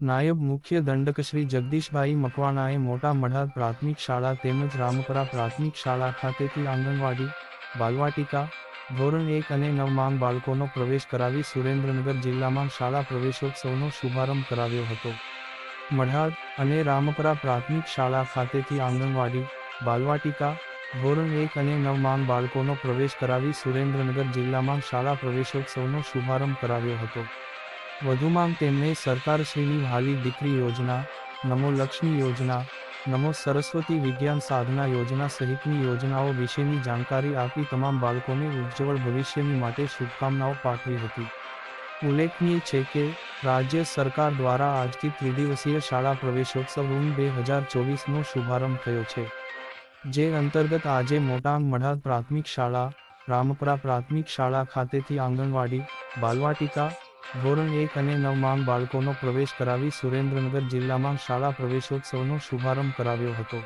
નાયબ મુખ્ય દંડક શ્રી જગદીશભાઈ મકવાણાએ મોટા મઢાર પ્રાથમિક શાળા તેમજ રામપરા પ્રાથમિક શાળા ખાતેથી આંગણવાડી, બાલવાટિકા, ધોરણ એક અને નવમાં બાળકોનો પ્રવેશ કરાવી સુરેન્દ્રનગર જિલ્લામાં શાળા પ્રવેશોત્સવનો શુભારંભ કરાવ્યો હતો. મઢાર અને રામપરા પ્રાથમિક શાળા ખાતેથી આંગણવાડી, બાલવાટિકા, ધોરણ એક અને નવમાં બાળકોનો પ્રવેશ કરાવી સુરેન્દ્રનગર જિલ્લામાં શાળા પ્રવેશોત્સવનો શુભારંભ કરાવ્યો હતો. વધુમાં તેમણે સરકારશ્રીની હાલી દીકરી યોજના, નમો લક્ષ્મી યોજના, નમો સરસ્વતી વિજ્ઞાન સાધના યોજના સહિતની યોજનાઓ વિશેની જાણકારી આપી તમામ બાળકોને ઉજ્જવળ ભવિષ્યની માટે શુભકામનાઓ પાઠવી હતી. ઉલ્લેખનીય છે કે, રાજ્ય સરકાર દ્વારા આજથી ત્રિદિવસીય શાળા પ્રવેશોત્સવ રૂમ બે હજાર ચોવીસનો શુભારંભ થયો છે. જે અંતર્ગત આજે મોટાંગ મઢા પ્રાથમિક શાળા, રામપરા પ્રાથમિક શાળા ખાતેથી આંગણવાડી, બાલવાટિકા ધોરણ એક અને નવ માંગ બાળકોનો પ્રવેશ કરાવી સુરેન્દ્રનગર જિલ્લામાં શાળા પ્રવેશોત્સવનો શુભારંભ કરાવ્યો હતો.